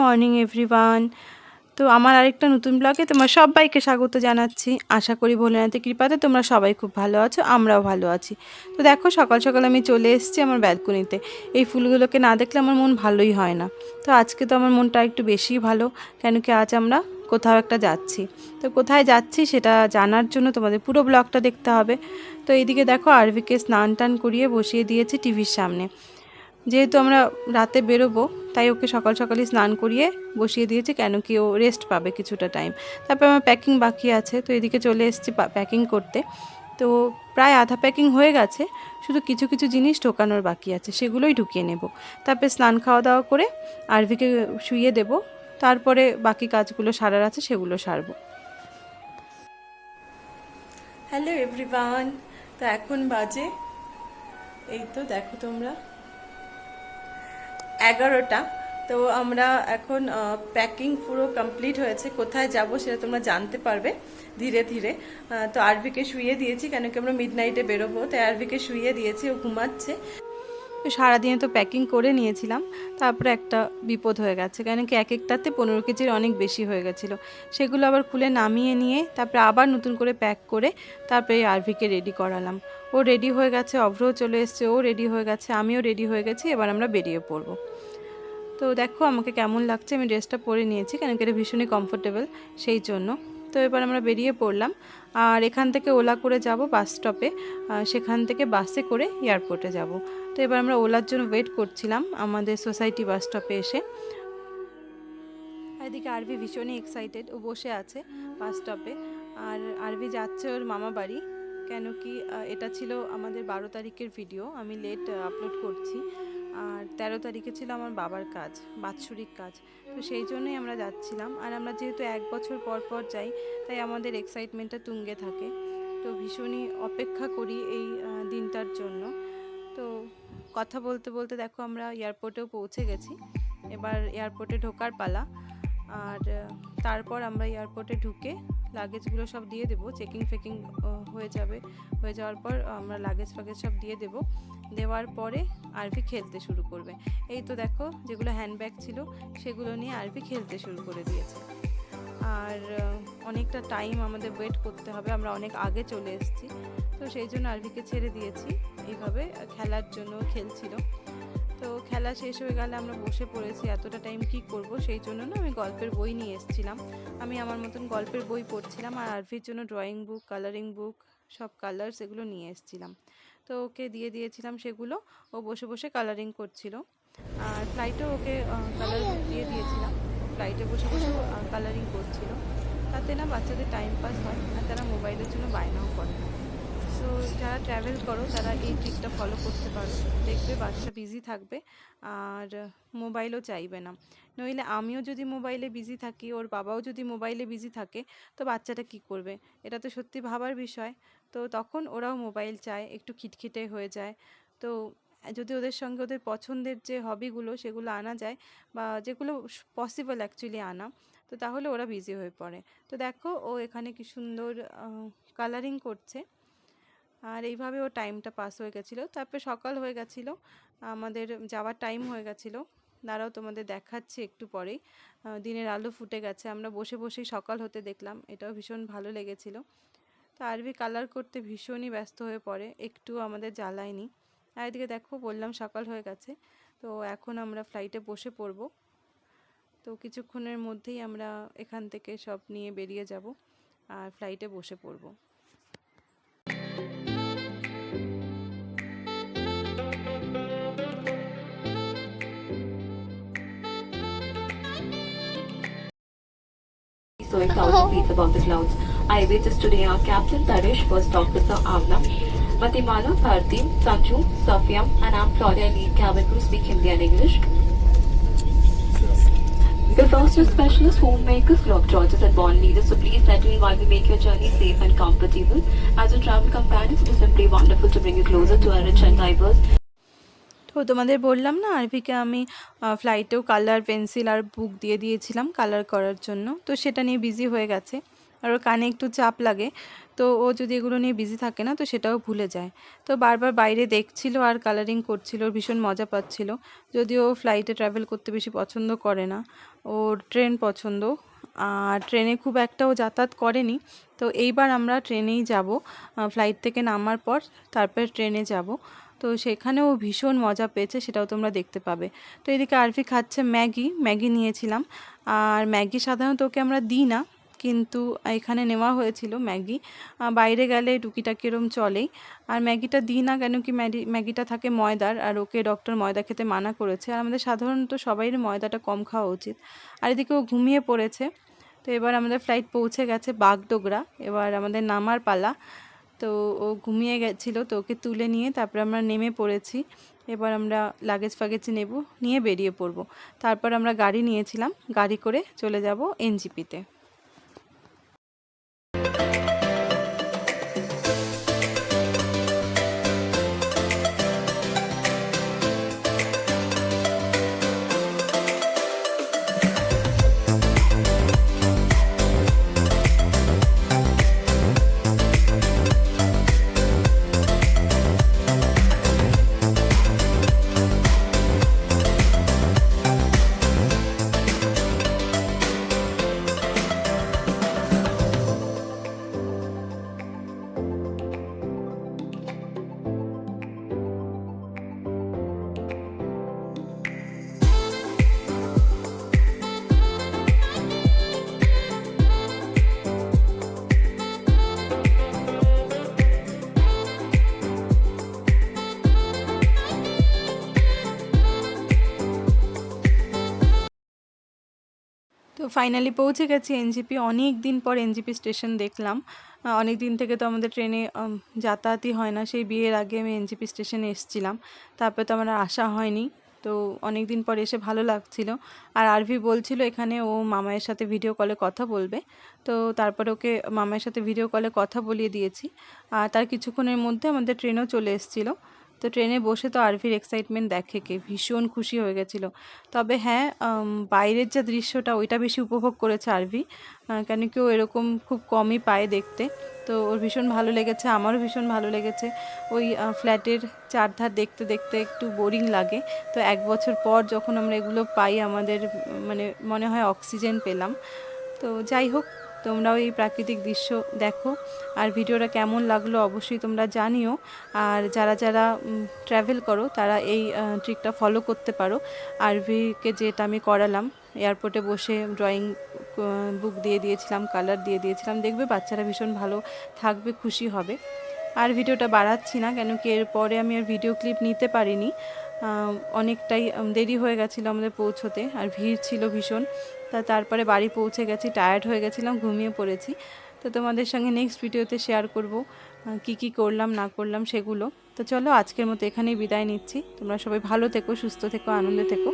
Morning everyone তো আমার আরেকটা নতুন ব্লগে তোমার সবাইকে স্বাগত জানাচ্ছি। আশা করি ভোলেনাথের কৃপাতে তোমরা সবাই খুব ভালো আছো, আমরাও ভালো আছি। তো দেখো, সকাল সকাল আমি চলে এসেছি আমার ব্যালকনিতে। এই ফুলগুলোকে না দেখলে আমার মন ভালোই হয় না। তো আজকে তো আমার মনটা একটু বেশিই ভালো, কেন কি আজ আমরা কোথাও একটা যাচ্ছি। তো কোথায় যাচ্ছি সেটা জানার জন্য তোমাদের পুরো ব্লগটা দেখতে হবে। তো এইদিকে দেখো, আরভিকে স্নান টান করিয়ে বসিয়ে দিয়েছি টিভির সামনে। যেহেতু আমরা রাতে বেরোবো, তাই ওকে সকাল সকালই স্নান করিয়ে বসিয়ে দিয়েছি, কেন কি ও রেস্ট পাবে কিছুটা টাইম তারপর আমার প্যাকিং বাকি আছে, তো এদিকে চলে এসেছি প্যাকিং করতে। তো প্রায় আধা প্যাকিং হয়ে গেছে, শুধু কিছু কিছু জিনিস ঢোকানোর বাকি আছে, সেগুলোই ঢুকিয়ে নেব। তারপরে স্নান খাওয়া দাওয়া করে আরভিকে শুইয়ে দেব, তারপরে বাকি কাজগুলো সারার আছে, সেগুলো সারব। হ্যালো এভরিওয়ান তো এখন বাজে, এই তো দেখো তোমরা। এগারোটা। তো আমরা এখন প্যাকিং পুরো কমপ্লিট হয়েছে। কোথায় যাব সেটা তোমরা জানতে পারবে ধীরে ধীরে। তো আরভিকে শুয়ে দিয়েছি, কেন কি আমরা মিড নাইটে বেরোবো। তাই আরভিকে শুয়ে দিয়েছি, ও ঘুমাচ্ছে। সারাদিনে তো প্যাকিং করে নিয়েছিলাম, তারপরে একটা বিপদ হয়ে গেছে। কেন কি এক একটাতে পনেরো কেজির অনেক বেশি হয়ে গেছিল। সেগুলো আবার খুলে নামিয়ে নিয়ে, তারপরে আবার নতুন করে প্যাক করে, তারপরে আরভিকে রেডি করালাম। ও রেডি হয়ে গেছে, অভ্রও চলে এসছে, ও রেডি হয়ে গেছে, আমিও রেডি হয়ে গেছি, এবার আমরা বেরিয়ে পড়ব। তো দেখো আমাকে কেমন লাগছে, আমি ড্রেসটা পরে নিয়েছি, কেন কি এটা ভীষণই কমফোর্টেবল সেই জন্য। তো এবার আমরা বেরিয়ে পড়লাম। আর এখান থেকে ওলা করে যাব বাস স্টপে সেখান থেকে বাসে করে এয়ারপোর্টে যাব। তো এবার আমরা ওলার জন্য ওয়েট করছিলাম আমাদের সোসাইটি বাস স্টপে এসে। এদিকে আরবি ভীষণই এক্সাইটেড ও বসে আছে বাস স্টপে আর আরবি যাচ্ছে ওর মামা বাড়ি, কেন কি এটা ছিল আমাদের বারো তারিখের ভিডিও আমি লেট আপলোড করছি। আর তেরো তারিখে ছিল আমার বাবার কাজ, বাৎসরিক কাজ। তো সেই জন্যই আমরা যাচ্ছিলাম। আর আমরা যেহেতু এক বছর পর পর যাই, তাই আমাদের এক্সাইটমেন্টটা তুঙ্গে থাকে। তো ভীষণই অপেক্ষা করি এই দিনটার জন্য। তো কথা বলতে বলতে দেখো আমরা এয়ারপোর্টেও পৌঁছে গেছি। এবার এয়ারপোর্টে ঢোকার পালা। আর তারপর আমরা এয়ারপোর্টে ঢুকে লাগেজগুলো সব দিয়ে দেবো। চেকিং ফেকিং হয়ে যাবে। হয়ে যাওয়ার পর আমরা লাগেজ ফাগেজ সব দিয়ে দেবো। দেওয়ার পরে আরভি খেলতে শুরু করবে। এই তো দেখো যেগুলো হ্যান্ডব্যাগ ছিল, সেগুলো নিয়ে আরভি খেলতে শুরু করে দিয়েছে। আর অনেকটা টাইম আমাদের ওয়েট করতে হবে, আমরা অনেক আগে চলে এসেছি। তো সেই জন্য আরভিকে ছেড়ে দিয়েছি। এইভাবে খেলার জন্য খেলছিল। তো খেলা শেষ হয়ে গেলে আমরা বসে পড়েছি, এতটা টাইম কি করব? সেই জন্য না আমি গল্পের বই নিয়ে এসেছিলাম। আমি আমার মতন গল্পের বই পড়ছিলাম আর আরভির জন্য ড্রয়িং বুক কালারিং বুক সব কালার্স এগুলো নিয়ে এসেছিলাম। তো ওকে দিয়ে দিয়েছিলাম সেগুলো, ও বসে বসে কালারিং করছিল। আর ফ্লাইটেও ওকে কালার দিয়ে দিয়েছিলাম। ফ্লাইটে বসে বসে কালারিং করছিল। তাতে না বাচ্চাদের টাইম পাস হয় আর তারা মোবাইলের জন্য বায়নাও করে। না তো যারা ট্রাভেল করো, তারা এই ট্রিকটা ফলো করতে পারো। দেখবে বাচ্চা বিজি থাকবে, আর মোবাইলও চাইবে না। নইলে আমিও যদি মোবাইলে বিজি থাকি, ওর বাবাও যদি মোবাইলে বিজি থাকে, তো বাচ্চাটা কি করবে? এটা তো সত্যি ভাবার বিষয়। তো তখন ওরাও মোবাইল চায়, একটু খিটখিটে হয়ে যায়। তো যদি ওদের সঙ্গে ওদের পছন্দের যে হবিগুলো সেগুলো আনা যায়, বা যেগুলো পসিবল অ্যাকচুয়ালি আনা, তো তাহলে ওরা বিজি হয়ে পড়ে। তো দেখো ও এখানে কি সুন্দর কালারিং করছে। আর এইভাবে ও টাইমটা পাস হয়ে গেছিল। তারপরে সকাল হয়ে গেছিল, আমাদের যাওয়ার টাইম হয়ে গেছিল। দাঁড়াও, তোমাদের দেখাচ্ছি একটু পরেই। দিনের আলো ফুটে গেছে, আমরা বসে বসেই সকাল হতে দেখলাম। এটাও ভীষণ ভালো লেগেছিলো। তো আরবি কালার করতে ভীষণই ব্যস্ত হয়ে পড়ে একটু আমাদের জ্বালায়নি। আর এদিকে দেখো, বললাম সকাল হয়ে গেছে, তো এখন আমরা ফ্লাইটে বসে পড়ব। তো কিছুক্ষণের মধ্যেই আমরা এখান থেকে সব নিয়ে বেরিয়ে যাব আর ফ্লাইটে বসে পড়ব। Thousand feet above the clouds. I waited today our captain Tarish, first officer Avla, Matimala, Kartim, Sanju, Safiam, and I'm Claudia lead cabin crew speak Hindi and English. The first are specialists, homemakers, globetrotters and born leaders, so please settle while we make your journey safe and comfortable. As a travel companion, it is simply wonderful to bring you closer to our rich and diverse তো তোমাদের বললাম না, আরভিকে আমি ফ্লাইটেও colour pencil আর বুক দিয়ে দিয়েছিলাম colour করার জন্য। তো সেটা নিয়ে বিজি হয়ে গেছে। আর ওর কানে একটু চাপ লাগে। তো ও যদি এগুলো নিয়ে বিজি থাকে না, তো সেটাও ভুলে যায়। তো বারবার বাইরে দেখছিল আর কালারিং করছিল ভীষণ মজা পাচ্ছিল। যদিও ফ্লাইটে ট্রাভেল করতে বেশি পছন্দ করে না। ওর ট্রেন পছন্দ। আর ট্রেনে খুব একটা ও যাতায়াত করেনি। তো এইবার আমরা ট্রেনেই যাব। ফ্লাইট থেকে নামার পর তারপর ট্রেনে যাব। তো সেখানেও ও ভীষণ মজা পেয়েছে, সেটাও তোমরা দেখতে পাবে। তো এদিকে আরফি খাচ্ছে ম্যাগি ম্যাগি নিয়েছিলাম। আর ম্যাগি সাধারণত ওকে আমরা দিই না, কিন্তু এখানে নেওয়া হয়েছিল ম্যাগি। বাইরে গেলে টুকিটাকি এরম চলেই। আর ম্যাগিটা দিই না কেন কি ম্যাগি ম্যাগিটা থাকে ময়দার, আর ওকে ডক্টর ময়দা খেতে মানা করেছে। আর আমাদের সাধারণত সবাইয়ের ময়দাটা কম খাওয়া উচিত। আর এদিকে ও ঘুমিয়ে পড়েছে। তো এবার আমাদের ফ্লাইট পৌঁছে গেছে বাগডোগরা। এবার আমাদের নামার পালা। তো ও ঘুমিয়ে গেছিল তো ওকে তুলে নিয়ে তারপর আমরা নেমে পড়েছি। এবার আমরা লাগেজ ফাগেজ নেব, নিয়ে বেরিয়ে পড়ব। তারপর আমরা গাড়ি নিয়েছিলাম, গাড়ি করে চলে যাব এনজিপিতে। ফাইনালি পৌঁছে গেছি এনজিপি। অনেক দিন পর এনজিপি স্টেশন দেখলাম। অনেক দিন থেকে তো আমাদের ট্রেনে যাতায়াতই হয় না। সেই বিয়ের আগে আমি এনজিপি স্টেশনে এসেছিলাম। তারপরে তো আমার আসা হয়নি। তো অনেক দিন পর এসে ভালো লাগছিল। আর আরভি বলছিল এখানে ও মামায়ের সাথে ভিডিও কলে কথা বলবে। তো তারপরে ওকে মামায়ের সাথে ভিডিও কলে কথা বলিয়ে দিয়েছি। আর তার কিছুক্ষণের মধ্যে আমাদের ট্রেনও চলে এসেছিল। তো ট্রেনে বসে তো আরভির এক্সাইটমেন্ট দেখে কে, ভীষণ খুশি হয়ে গেছিল। তবে হ্যাঁ বাইরের যে দৃশ্যটা ওইটা বেশি উপভোগ করেছে আরভি। কেন কেউ এরকম খুব কমই পায় দেখতে। তো ওর ভীষণ ভালো লেগেছে, আমারও ভীষণ ভালো লেগেছে। ওই ফ্ল্যাটের চারধার দেখতে দেখতে একটু বোরিং লাগে। তো এক বছর পর যখন আমরা এগুলো পাই, আমাদের মানে মনে হয় অক্সিজেন পেলাম। তো যাই হোক তোমরাও এই প্রাকৃতিক দৃশ্য দেখো। আর ভিডিওটা কেমন লাগল অবশ্যই তোমরা জানিও। আর যারা যারা ট্র্যাভেল করো, তারা এই ট্রিকটা ফলো করতে পারো। আরভিকে যেটা আমি করালাম এয়ারপোর্টে বসে ড্রয়িং বুক দিয়ে দিয়েছিলাম কালার দিয়ে দিয়েছিলাম, দেখবে বাচ্চারা ভীষণ ভালো থাকবে, খুশি হবে। আর ভিডিওটা বাড়াচ্ছি না, কেন কি এরপরে আমি আর ভিডিও ক্লিপ নিতে পারিনি। অনেকটাই দেরি হয়ে গেছিল আমাদের পৌঁছোতে, আর ভিড় ছিল ভীষণ। তা তারপরে বাড়ি পৌঁছে গেছি টায়ার্ড হয়ে গেছিলাম, ঘুমিয়ে পড়েছি। তো তোমাদের সঙ্গে নেক্সট ভিডিওতে শেয়ার করব কি কি করলাম, না করলাম সেগুলো। তো চলো আজকের মতো এখানেই বিদায় নিচ্ছি। তোমরা সবাই ভালো থেকো, সুস্থ থেকো, আনন্দে থেকো।